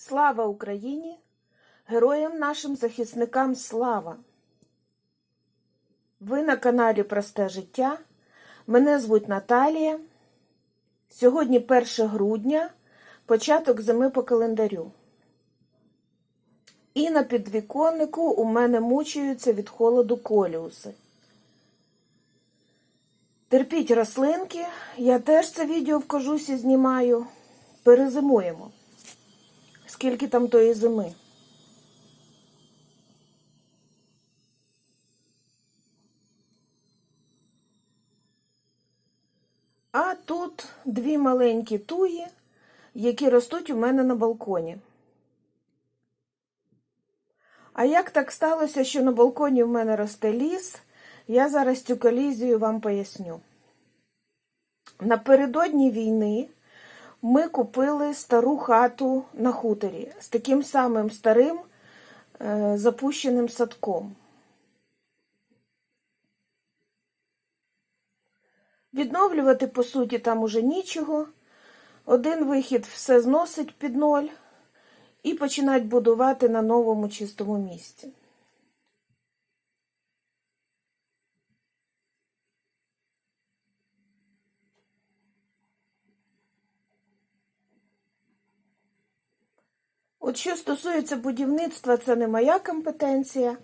Слава Україні! Героям нашим захисникам слава! Ви на каналі Просте життя. Мене звуть Наталія. Сьогодні 1 грудня, початок зими по календарю. І на підвіконнику у мене мучаються від холоду коліуси. Терпіть рослинки, я теж це відео в кожусі знімаю. Перезимуємо. Скільки там тої зими? А тут дві маленькі туї, які ростуть у мене на балконі. А як так сталося, що на балконі в мене росте ліс, я зараз цю колізію вам поясню. Напередодні війни ми купили стару хату на хуторі з таким самим старим е, запущеним садком. Відновлювати, по суті, там уже нічого. Один вихід все зносить під ноль і починають будувати на новому чистому місці. От що стосується будівництва, це не моя компетенція,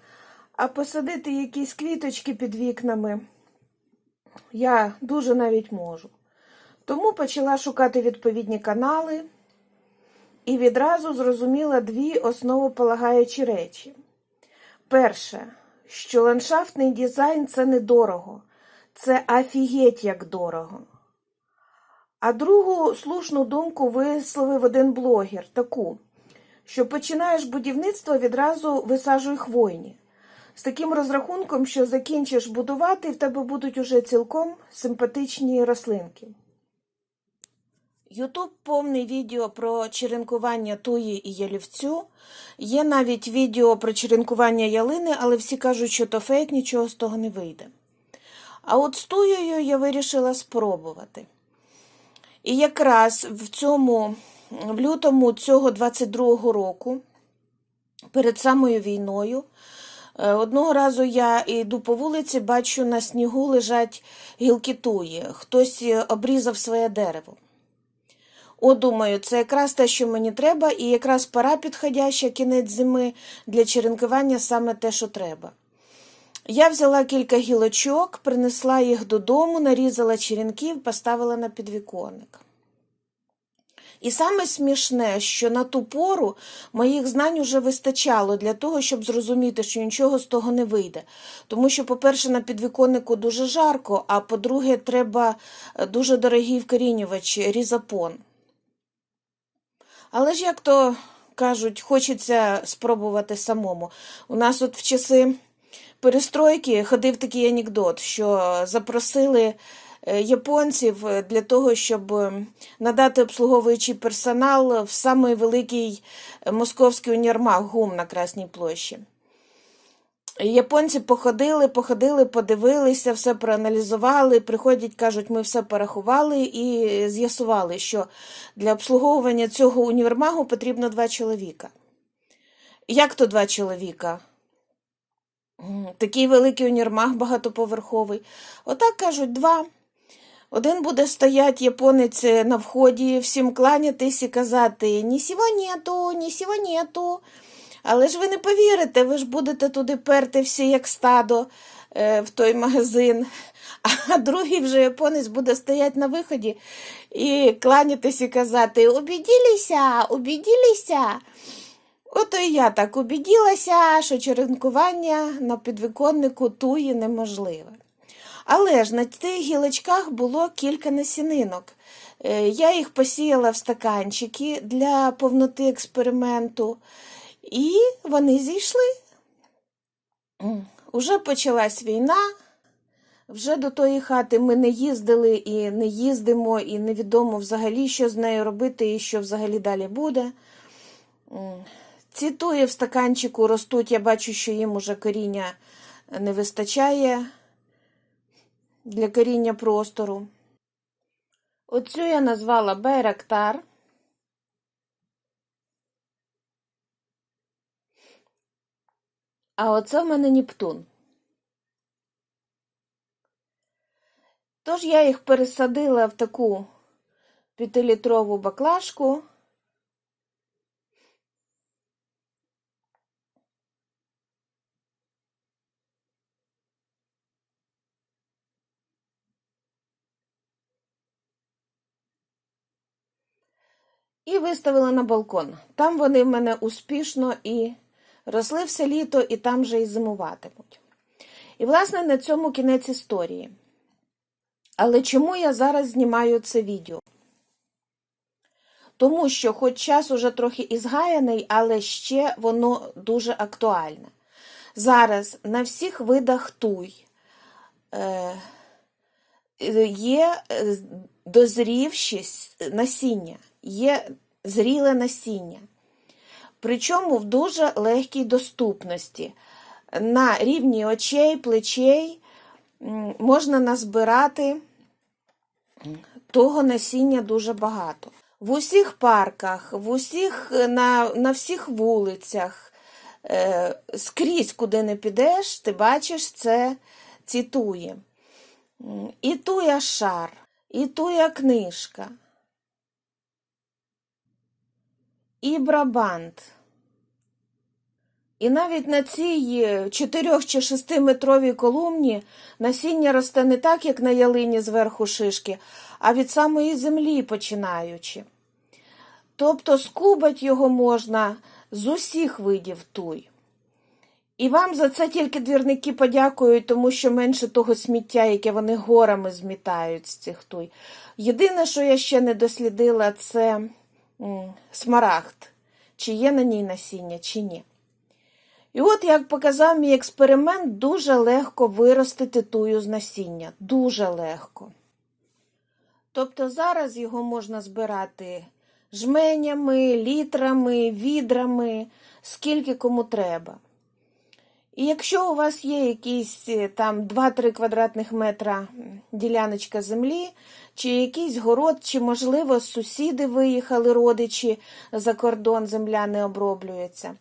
а посадити якісь квіточки під вікнами я дуже навіть можу. Тому почала шукати відповідні канали і відразу зрозуміла дві основополагаючі речі. Перше, що ландшафтний дизайн це недорого, це афігеть як дорого. А другу слушну думку висловив один блогер таку, що починаєш будівництво відразу висаджуй хвойні. З таким розрахунком, що закінчиш будувати, в тебе будуть уже цілком симпатичні рослинки. Ютуб повний відео про черенкування туї і ялівцю. Є навіть відео про черенкування ялини, але всі кажуть, що то фейк, нічого з того не вийде. А от з туєю я вирішила спробувати. І якраз в цьому, в лютому цього 22-го року, перед самою війною, Е, Одного разу я йду по вулиці, бачу, на снігу лежать гілки туї. Хтось е, обрізав своє дерево. О, думаю, це якраз те, що мені треба, і якраз пора підходяща кінець зими для черенкування саме те, що треба. Я взяла кілька гілочок, принесла їх додому, нарізала черенків, поставила на підвіконник. І саме смішне, що на ту пору моїх знань вже вистачало для того, щоб зрозуміти, що нічого з того не вийде. Тому що, по-перше, на підвіконнику дуже жарко, а по-друге, треба дуже дорогий вкорінювач різапон. Але ж, як то кажуть, хочеться спробувати самому. У нас от в часи перестройки ходив такий анекдот, що запросили. Е, японців для того, щоб надати обслуговуючий персонал в самий великий московський універмаг ГУМ на Красній площі. Японці походили, походили, подивилися, все проаналізували, приходять, кажуть, ми все порахували і з'ясували, що для обслуговування цього універмагу потрібно два чоловіка. Як то два чоловіка? Такий великий універмаг багатоповерховий. Отак кажуть, два. Один буде стоять японець на вході, всім кланятись і казати ні сього нету, ні сього нету. Але ж ви не повірите, ви ж будете туди перти всі, як стадо е, в той магазин. А другий вже японець буде стояти на виході і кланятись і казати Обіділися, обіділися. Ото і я так обіділася, що черенкування на підвіконнику туї неможливе. Але ж на тих гілочках було кілька насінинок. Е, я їх посіяла в стаканчики для повноти експерименту, і вони зійшли. Уже почалась війна, вже до тої хати ми не їздили і не їздимо, і невідомо взагалі, що з нею робити і що взагалі далі буде. Ці туї в стаканчику ростуть, я бачу, що їм уже коріння не вистачає для коріння простору. Оцю я назвала Байрактар. А оце в мене Нептун. Тож я їх пересадила в таку п'ятилітрову баклажку. І виставила на балкон. Там вони в мене успішно і росли все літо, і там же і зимуватимуть. І, власне, на цьому кінець історії. Але чому я зараз знімаю це відео? Тому що, хоч час уже трохи і згаяний, але ще воно дуже актуальне. Зараз на всіх видах туй е, є е, дозрівші насіння, є зріле насіння. Причому в дуже легкій доступності. На рівні очей, плечей можна назбирати того насіння дуже багато. В усіх парках, в усіх, на, на всіх вулицях, е, скрізь, куди не підеш, ти бачиш це ці туї. І туя шар, і туя книжка, і брабант. І навіть на цій 4 чи 6 метровій колумні насіння росте не так, як на ялині зверху шишки, а від самої землі починаючи. Тобто скубать його можна з усіх видів туй. І вам за це тільки двірники подякують, тому що менше того сміття, яке вони горами змітають з цих туй. Єдине, що я ще не дослідила, це смарагд, чи є на ній насіння, чи ні. І от, як показав мій експеримент, дуже легко виростити тую з насіння. Дуже легко. Тобто зараз його можна збирати жменями, літрами, відрами, скільки кому треба. І якщо у вас є якісь там 2-3 квадратних метра діляночка землі, чи якийсь город, чи, можливо, сусіди виїхали, родичі за кордон, земля не оброблюється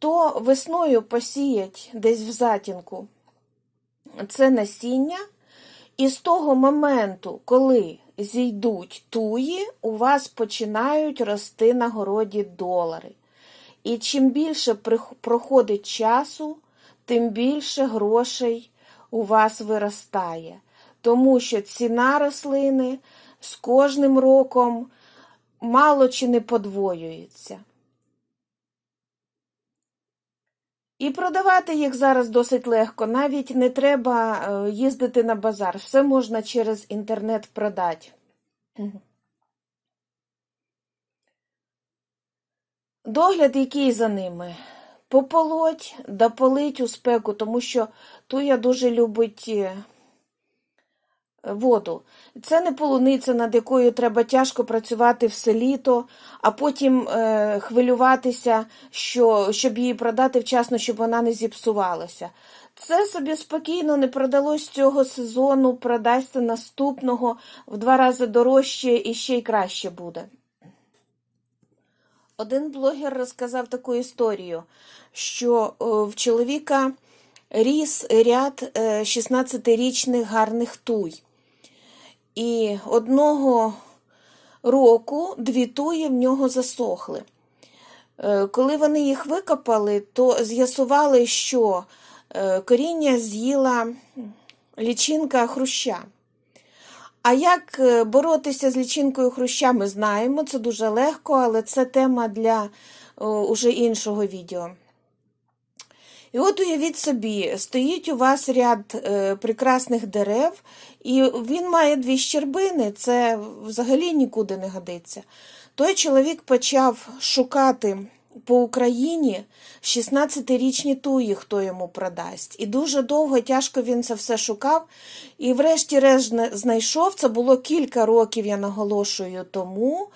то весною посіять десь в затінку це насіння, і з того моменту, коли зійдуть туї, у вас починають рости на городі долари. І чим більше проходить часу, тим більше грошей у вас виростає. Тому що ціна рослини з кожним роком мало чи не подвоюється. І продавати їх зараз досить легко, навіть не треба е, їздити на базар. Все можна через інтернет продати. Догляд, який за ними. Пополоть, дополить у спеку, тому що туя дуже любить е, воду. Це не полуниця, над якою треба тяжко працювати все літо, а потім е, хвилюватися, що, щоб її продати вчасно, щоб вона не зіпсувалася. Це собі спокійно не продалось цього сезону, продасться наступного в два рази дорожче і ще й краще буде. Один блогер розказав таку історію, що в чоловіка ріс ряд 16-річних е, гарних туй. І одного року дві туї в нього засохли. Е, коли вони їх викопали, то з'ясували, що е, коріння з'їла лічинка хруща. А як е, боротися з лічинкою хруща, ми знаємо, це дуже легко, але це тема для уже іншого відео. І от уявіть собі, стоїть у вас ряд е, прекрасних дерев, і він має дві щербини, це взагалі нікуди не годиться. Той чоловік почав шукати по Україні 16-річні туї, хто йому продасть. І дуже довго, тяжко він це все шукав. І, врешті-решт, знайшов. Це було кілька років, я наголошую тому.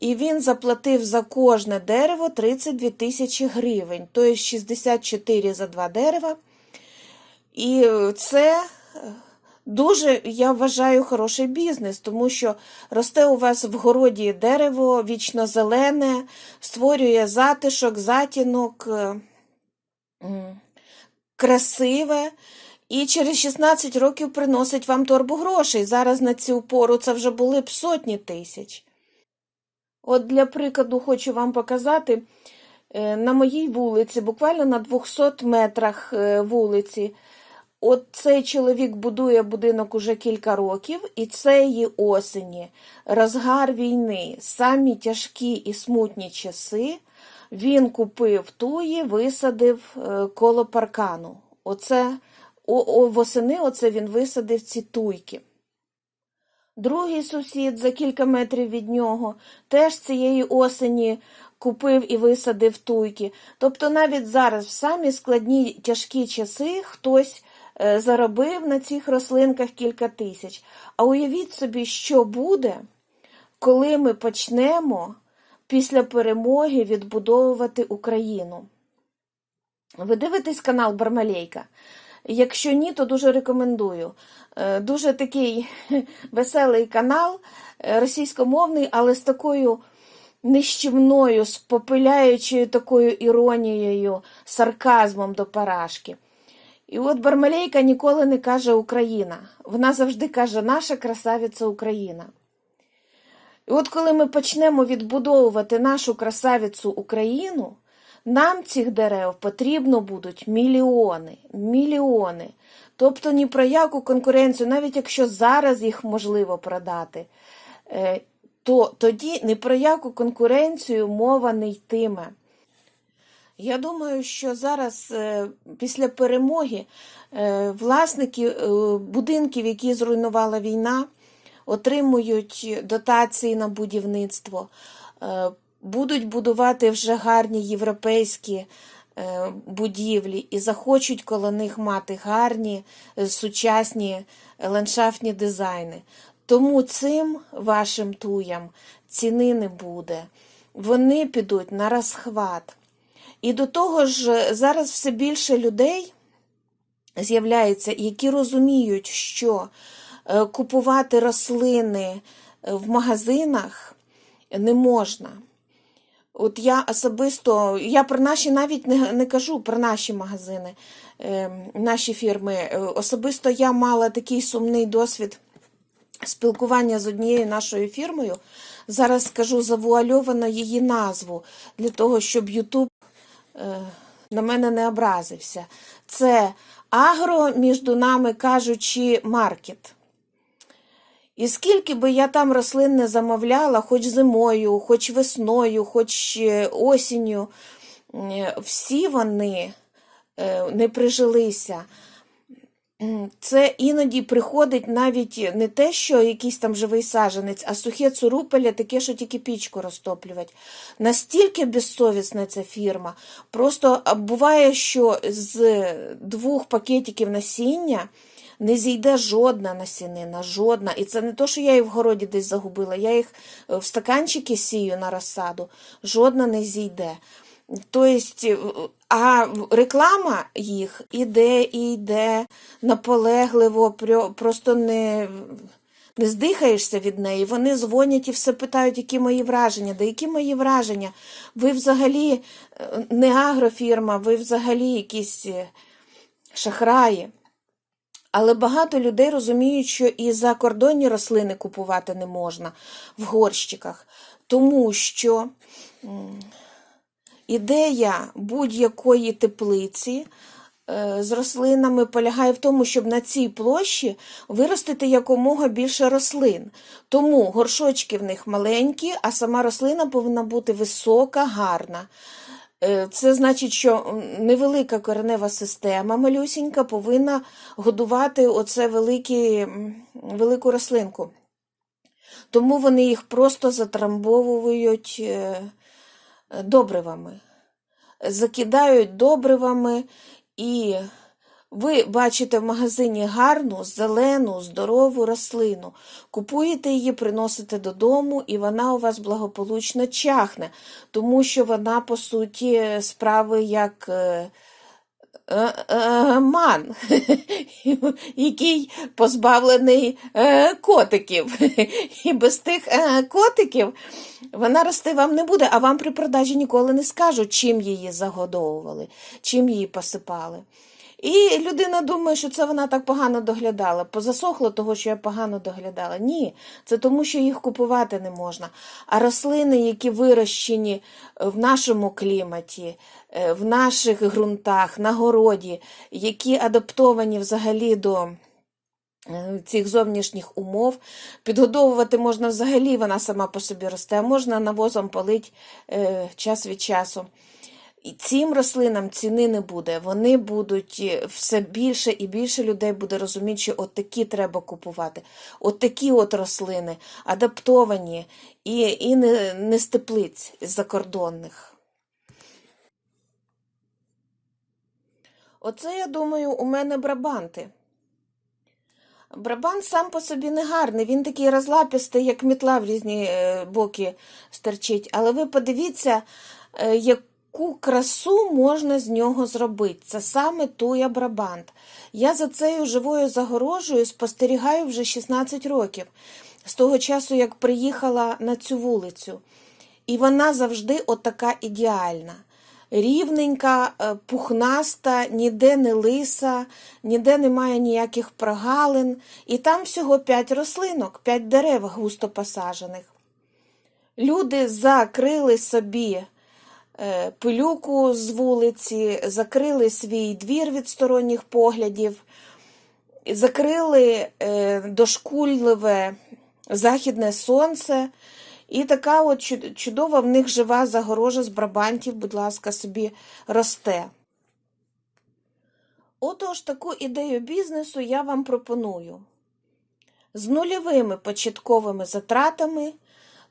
І він заплатив за кожне дерево 32 тисячі гривень, тобто 64 за два дерева. І це дуже, я вважаю, хороший бізнес, тому що росте у вас в городі дерево вічно зелене, створює затишок, затінок. красиве. І через 16 років приносить вам торбу грошей. Зараз на цю пору це вже були б сотні тисяч. От для прикладу хочу вам показати е, на моїй вулиці, буквально на 200 метрах е, вулиці. От цей чоловік будує будинок уже кілька років, і цієї осені, розгар війни, самі тяжкі і смутні часи, він купив туї, висадив е, коло паркану. Оце о, о, восени оце він висадив ці туйки. Другий сусід за кілька метрів від нього теж цієї осені купив і висадив туйки. Тобто навіть зараз, в самі складні тяжкі часи, хтось заробив на цих рослинках кілька тисяч. А уявіть собі, що буде, коли ми почнемо після перемоги відбудовувати Україну. Ви дивитесь канал Бармалейка? Якщо ні, то дуже рекомендую. Е, Дуже такий веселий канал, е, російськомовний, але з такою нищівною, з попиляючою такою іронією, сарказмом до парашки. І от Бармалейка ніколи не каже Україна. Вона завжди каже наша красавиця Україна. І от коли ми почнемо відбудовувати нашу красавицю Україну, нам цих дерев потрібно будуть мільйони, мільйони. Тобто ні про яку конкуренцію, навіть якщо зараз їх можливо продати, е, то тоді ні про яку конкуренцію мова не йтиме. Я думаю, що зараз, е, після перемоги, е, власники е, будинків, які зруйнувала війна, отримують дотації на будівництво, будуть будувати вже гарні європейські будівлі і захочуть коло них мати гарні сучасні ландшафтні дизайни. Тому цим вашим туям ціни не буде. Вони підуть на розхват. І до того ж, зараз все більше людей з'являється, які розуміють, що е, купувати рослини е, в магазинах не можна. От я особисто, я про наші навіть не, не кажу про наші магазини, е, наші фірми. Е, Особисто я мала такий сумний досвід спілкування з однією нашою фірмою. Зараз скажу завуальовано її назву для того, щоб Ютуб е, на мене не образився. Це агро, між нами кажучи, маркет. І скільки би я там рослин не замовляла, хоч зимою, хоч весною, хоч е, осінню, е, всі вони е, не прижилися. Це іноді приходить навіть не те, що якийсь там живий саженець, а сухе цурупеля, таке, що тільки пічку розтоплювати. Настільки безсовісна ця фірма. Просто буває, що з двох пакетиків насіння не зійде жодна насінина, жодна. І це не то, що я їх в городі десь загубила, я їх е, в стаканчики сію на розсаду, жодна не зійде. Тобто, а реклама їх іде і йде наполегливо, просто не, не здихаєшся від неї. Вони дзвонять і все питають, які мої враження. Да які мої враження? Ви взагалі е, не агрофірма, ви взагалі якісь е, шахраї. Але багато людей розуміють, що і закордонні рослини купувати не можна в горщиках, тому що ідея будь-якої теплиці е, з рослинами полягає в тому, щоб на цій площі виростити якомога більше рослин. Тому горшочки в них маленькі, а сама рослина повинна бути висока, гарна. Е, Це значить, що невелика коренева система малюсінька повинна годувати оце великі, велику рослинку. Тому вони їх просто затрамбовують е, добривами, закидають добривами, і ви бачите в магазині гарну, зелену, здорову рослину. Купуєте її, приносите додому, і вона у вас благополучно чахне, тому що вона, по суті, справи як. Е, е, Ман, який позбавлений е, котиків. І без тих котиків вона рости вам не буде, а вам при продажі ніколи не скажуть, чим її загодовували, чим її посипали. І людина думає, що це вона так погано доглядала. Позасохло того, що я погано доглядала. Ні, це тому, що їх купувати не можна. А рослини, які вирощені в нашому кліматі, е, в наших ґрунтах, на городі, які адаптовані взагалі до е, цих зовнішніх умов, підгодовувати можна взагалі, вона сама по собі росте, а можна навозом полить е, час від часу. І цим рослинам ціни не буде. Вони будуть е, все більше і більше людей буде розуміти, що от такі треба купувати. От такі от рослини, адаптовані і, і не, не з теплиць закордонних. Оце, я думаю, у мене брабанти. Брабант сам по собі не гарний, він такий розлапістий, як мітла в різні е, боки стерчить. Але ви подивіться, е, яку красу можна з нього зробити. Це саме туя брабант. Я за цією живою загорожею спостерігаю вже 16 років, з того часу, як приїхала на цю вулицю. І вона завжди отака ідеальна. Рівненька, е, пухнаста, ніде не лиса, ніде немає ніяких прогалин. І там всього п'ять рослинок, п'ять дерев густо посаджених. Люди закрили собі пилюку з вулиці, закрили свій двір від сторонніх поглядів, закрили е, дошкульливе західне сонце. І така от чудова в них жива загорожа з брабантів, будь ласка, собі росте. Отож, таку ідею бізнесу я вам пропоную. З нульовими початковими затратами,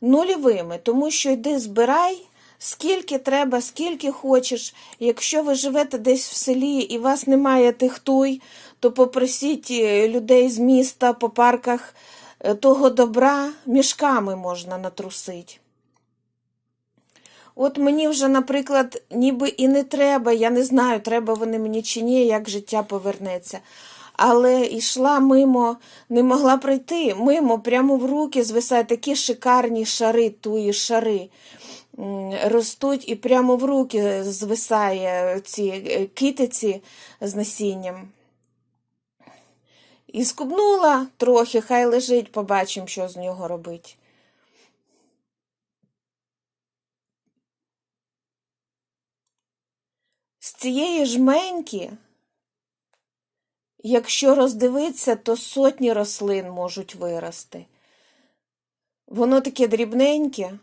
нульовими, тому що йди збирай, скільки треба, скільки хочеш. Якщо ви живете десь в селі і вас немає тих туй, то попросіть е, людей з міста по парках е, того добра мішками можна натрусити. От мені вже, наприклад, ніби і не треба, я не знаю, треба вони мені чи ні, як життя повернеться. Але йшла мимо, не могла пройти. Мимо, прямо в руки звисають такі шикарні шари, туї шари. Ростуть і прямо в руки звисає ці е, китиці з насінням. І скубнула трохи, хай лежить, побачимо, що з нього робить. З цієї жменьки, якщо роздивитися, то сотні рослин можуть вирости. Воно таке дрібненьке.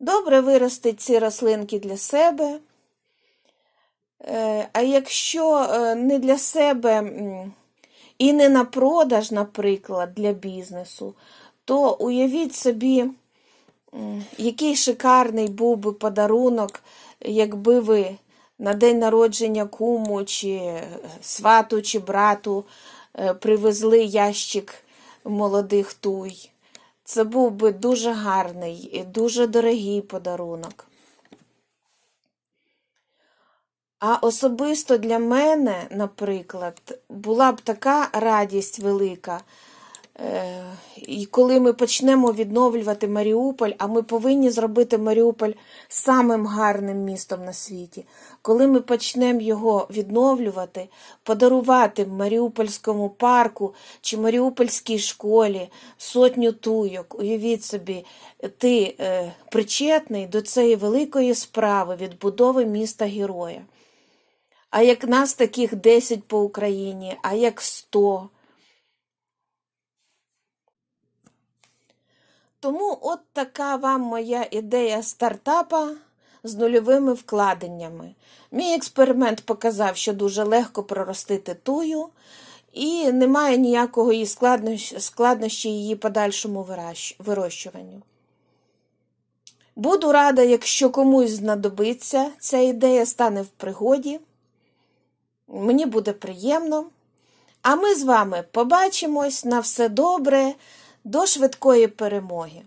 Добре виростить ці рослинки для себе. Е, А якщо е, не для себе і не на продаж, наприклад, для бізнесу, то уявіть собі, який шикарний був би подарунок, якби ви на день народження куму, чи е, свату, чи брату привезли ящик молодих туй. Це був би дуже гарний і дуже дорогий подарунок. А особисто для мене, наприклад, була б така радість велика. Е, І коли ми почнемо відновлювати Маріуполь, а ми повинні зробити Маріуполь самим гарним містом на світі, коли ми почнемо його відновлювати, подарувати Маріупольському парку чи Маріупольській школі сотню туйок, уявіть собі, ти е, причетний до цієї великої справи відбудови міста героя. А як нас таких 10 по Україні, а як 100. Тому от така вам моя ідея стартапа з нульовими вкладеннями. Мій експеримент показав, що дуже легко проростити тую, і немає ніякого її складнощі її подальшому вирощуванню. Буду рада, якщо комусь знадобиться ця ідея, стане в пригоді. Мені буде приємно. А ми з вами побачимось на все добре, до швидкої перемоги.